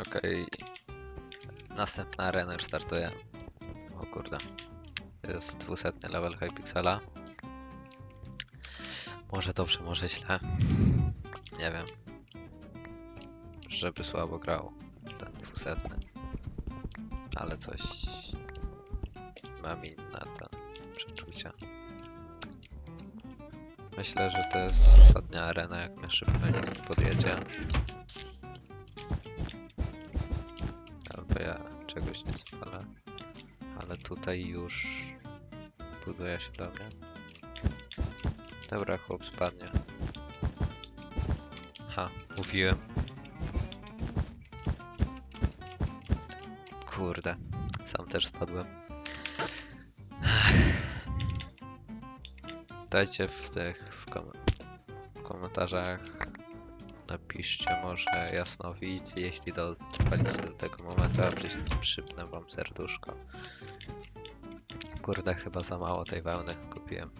Okej. Następna arena już startuje. O kurde. Jest 200 level Hypixela. Może dobrze, może źle. Nie wiem. Żeby słabo grał ten 200. Ale coś mam inne te przeczucia. Myślę, że to jest ostatnia arena, jak mnie szybko podjedzie. Spalę. Ale tutaj już buduje się do mnie. Dobra, chłop spadnie. Ha, mówiłem. Kurde, sam też spadłem. Dajcie w tych w, kom w komentarzach napiszcie może jasnowidz, jeśli dotrwaliście do tego momentu, a przy przypnę wam serduszko. Kurde, chyba za mało tej wełny kupiłem.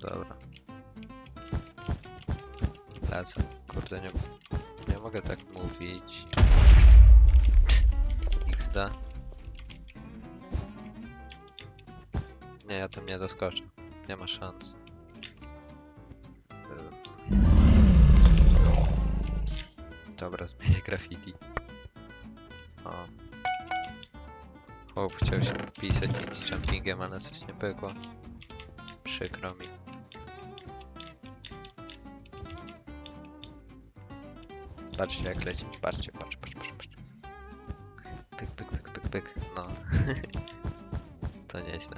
Dobra. Lecę. Kurde, nie, nie mogę tak mówić. XD. Nie, ja tym nie doskoczę. Nie ma szans. Dobra, zmienię graffiti. O. Chłop chciał się pisać indie jumpingiem, ale coś nie pykło. Przykro mi. Patrzcie jak leci, patrzcie, patrz, patrz, patrz, patrz. Pyk, pyk, pyk, pyk, pyk, no. to nieźle.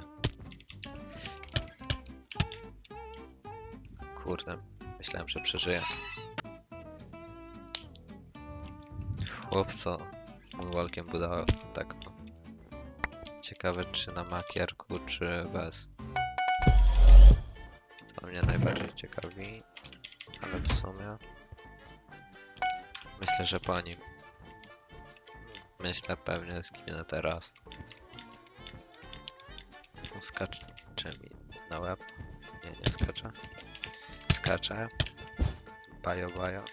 Kurde, myślałem, że przeżyję. Chłop co moonwalkiem budował tak. Ciekawe czy na makierku, czy bez. To mnie najbardziej ciekawi. Ale w sumie... Myślę, że po nim. Myślę pewnie zginę teraz. Skacze mi na łeb. Nie, nie skacze. Skacze. Bajo, bajo.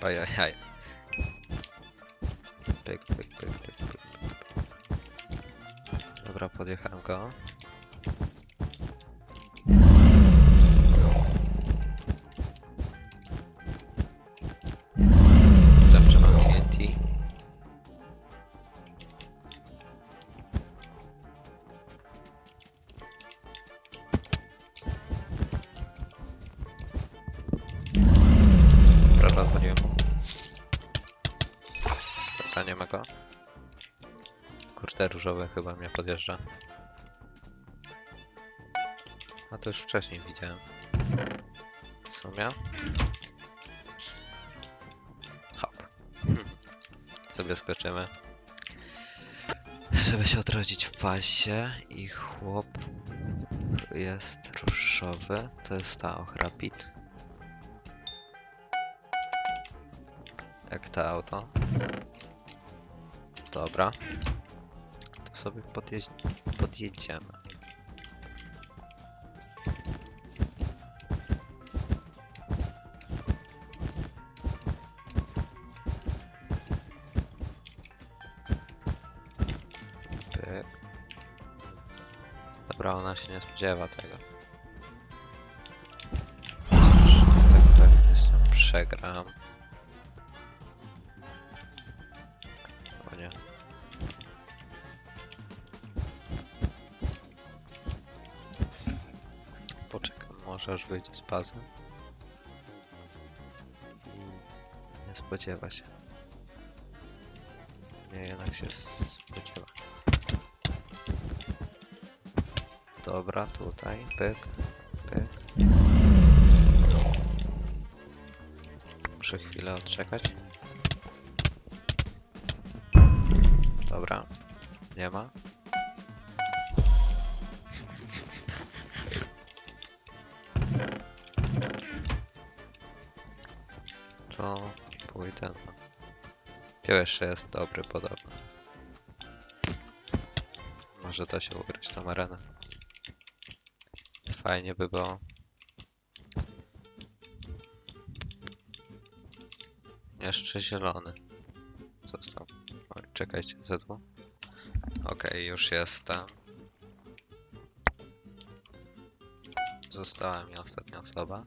Bajo, jaj. Pyk, pyk, pyk, pyk, pyk. Dobra, podjechałem go. Kurde, różowy chyba mnie podjeżdża. A to już wcześniej widziałem. W sumie. Hop. Hm. Sobie skoczymy. Żeby się odrodzić w pasie i chłop jest różowy. To jest ta ochrapit. Jak to auto. Dobra. Sobie podjeźdź podjedziemy. Pyk. Dobra, ona się nie spodziewa tego. Tak pewnie z nią przegram. Może aż wyjdzie z bazy. I Nie spodziewa się. Nie, jednak się spodziewa. Dobra, tutaj, pyk, pyk. Muszę chwilę odczekać. Dobra, nie ma. To pójdę. No. Pio jeszcze jest dobry podobno. Może da się ugrać tą arenę. Fajnie by było. Jeszcze zielony. Został. Oj, czekajcie, Z2. Okej, już jestem. Została mi ostatnia osoba.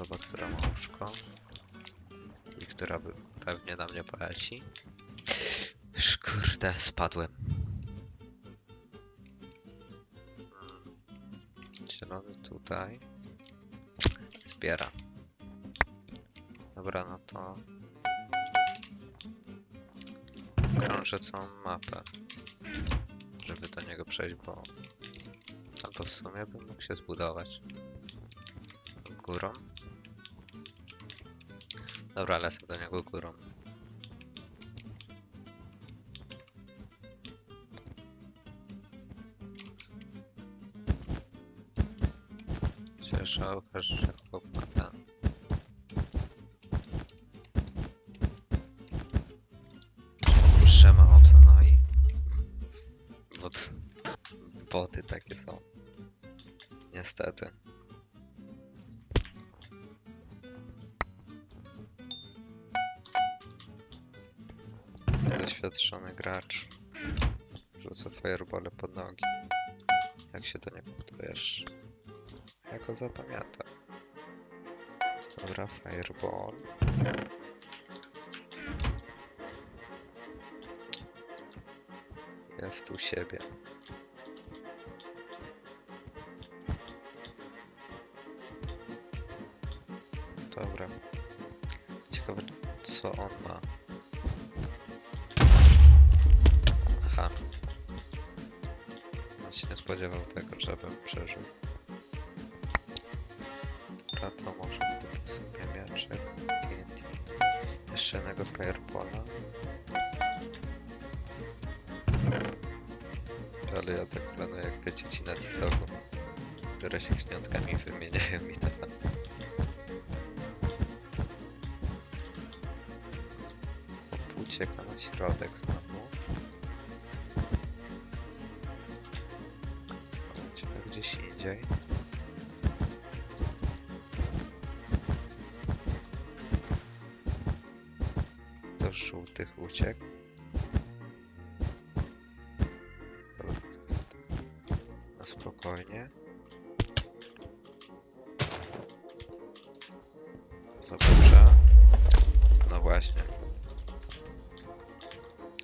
Osoba, która ma łóżko. I która by pewnie na mnie poleci. Szkurde, spadłem. Mm. Zielony tutaj. Zbiera. Dobra, no to... Krążę całą mapę. Żeby do niego przejść, bo... Albo w sumie bym mógł się zbudować. Górą. Dobra, lecę do niego górą. Cieszę okaże, że chłop ma ten. Trzema obsa, no i... Bot... Boty takie są. Niestety. Doświadczony gracz. Rzuca firebole pod nogi. Jak się do niego budujesz? Jak go zapamięta? Dobra, fireball. Jest u siebie. Aha. On się nie spodziewał tego, żebym przeżył. Dobra, to może kupię sobie mieczek, TNT. Jeszcze jednego Firebola. Ale ja tak planuję jak te dzieci na TikToku, które się książkami wymieniają i tak. Ucieka na środek znowu. Indziej. Do żółtych uciekł. Dobra, spokojnie. Za dobrze. No właśnie.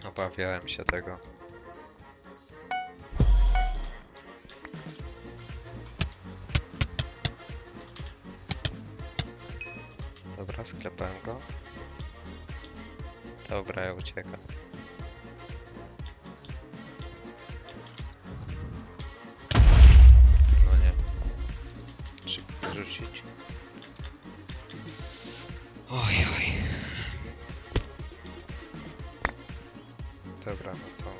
Obawiałem się tego. Sklepałem go. Dobra, ja uciekam. No nie. Szybko rzucić. Oj, oj. Dobra, no to...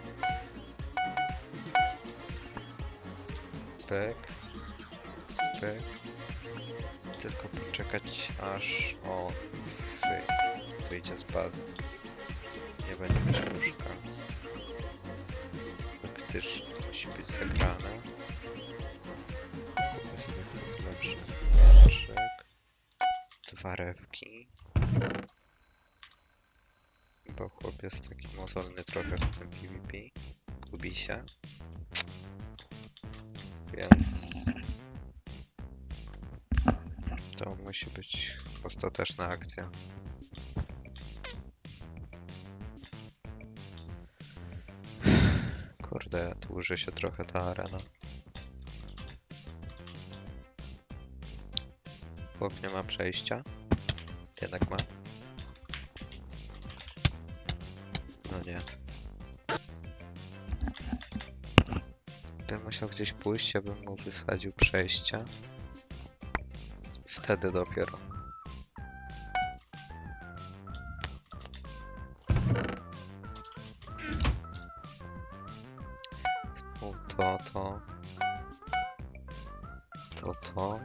Pyk. Pyk. Tylko poczekać aż on wy... wyjdzie z bazy. Nie będzie mieć łóżka. Faktycznie musi być zagrane. Kupię sobie wtedy lepszy mieczyk. Dwa rewki. Bo chłop jest taki mozolny trochę w tym PvP. Gubi się. Więc... To musi być ostateczna akcja. Kurde, dłuży się trochę ta arena. Chłop nie ma przejścia. Jednak ma. No nie. Bym musiał gdzieś pójść, abym mu wysadził przejścia. Wtedy dopiero. Znowu to, to. To, to.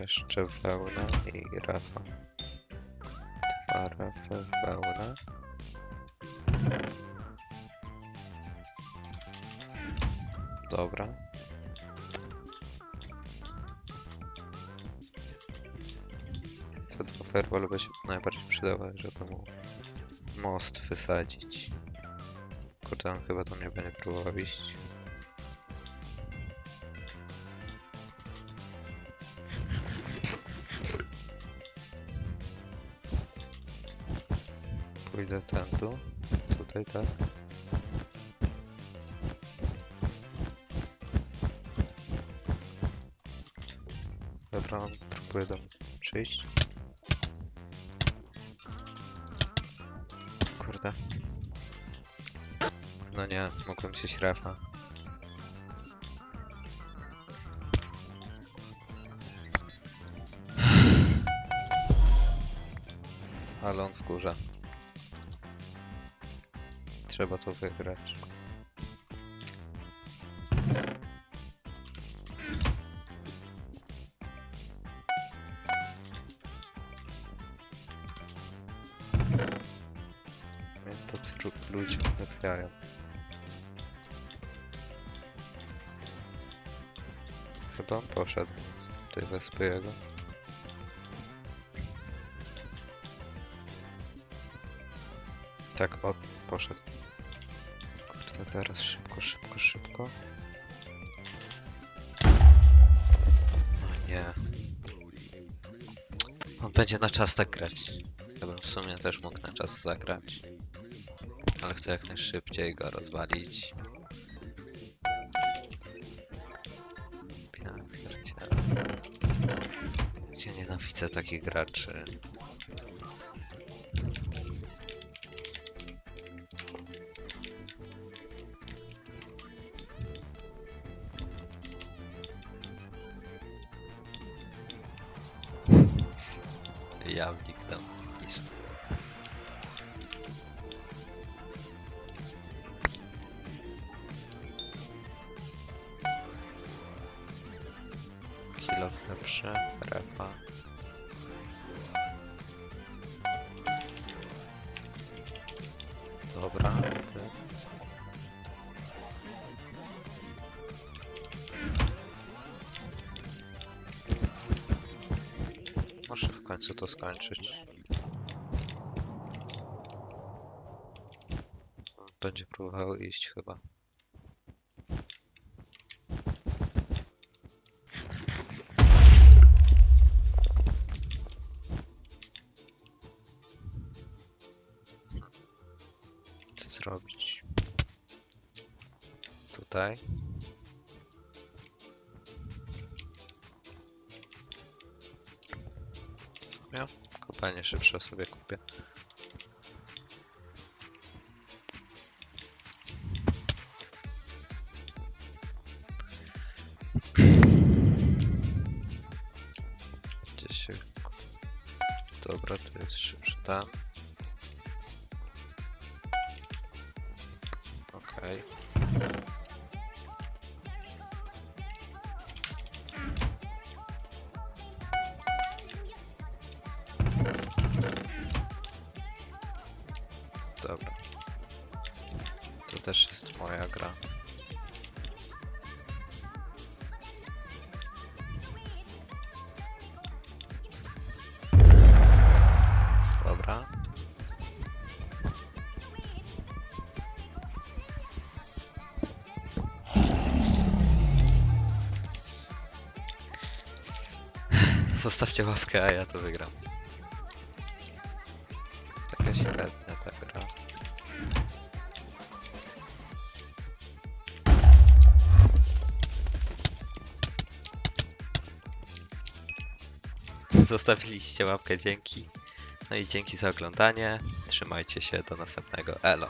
Jeszcze wełna i rafa. Dwa rafy, wełna. Dobra. Fireball by się najbardziej przydały, żeby mu most wysadzić. Kurde, on chyba do mnie będzie próbował iść. Pójdę ten tu, tutaj tak. Dobra, on próbuje przyjść. Kurde. No nie, mogłem się śrefa. Ale on w górze. Trzeba to wygrać. Tak, o, poszedł. Kurde, teraz szybko, szybko, szybko. No nie. On będzie na czas tak grać. Bym w sumie też mógł na czas zagrać. Ale chcę jak najszybciej go rozwalić. Ja. Nienawidzę takich graczy. Refa. Dobra. Muszę w końcu to skończyć. Będzie próbował iść chyba. W sumie kopanie szybsze sobie kupię. Gdzie się... Dobra, to jest szybszy tam. Dobra. To też jest moja gra. Dobra. Zostawcie łapkę, a ja to wygram. Zostawiliście łapkę, dzięki. No i dzięki za oglądanie. Trzymajcie się, do następnego. Elo.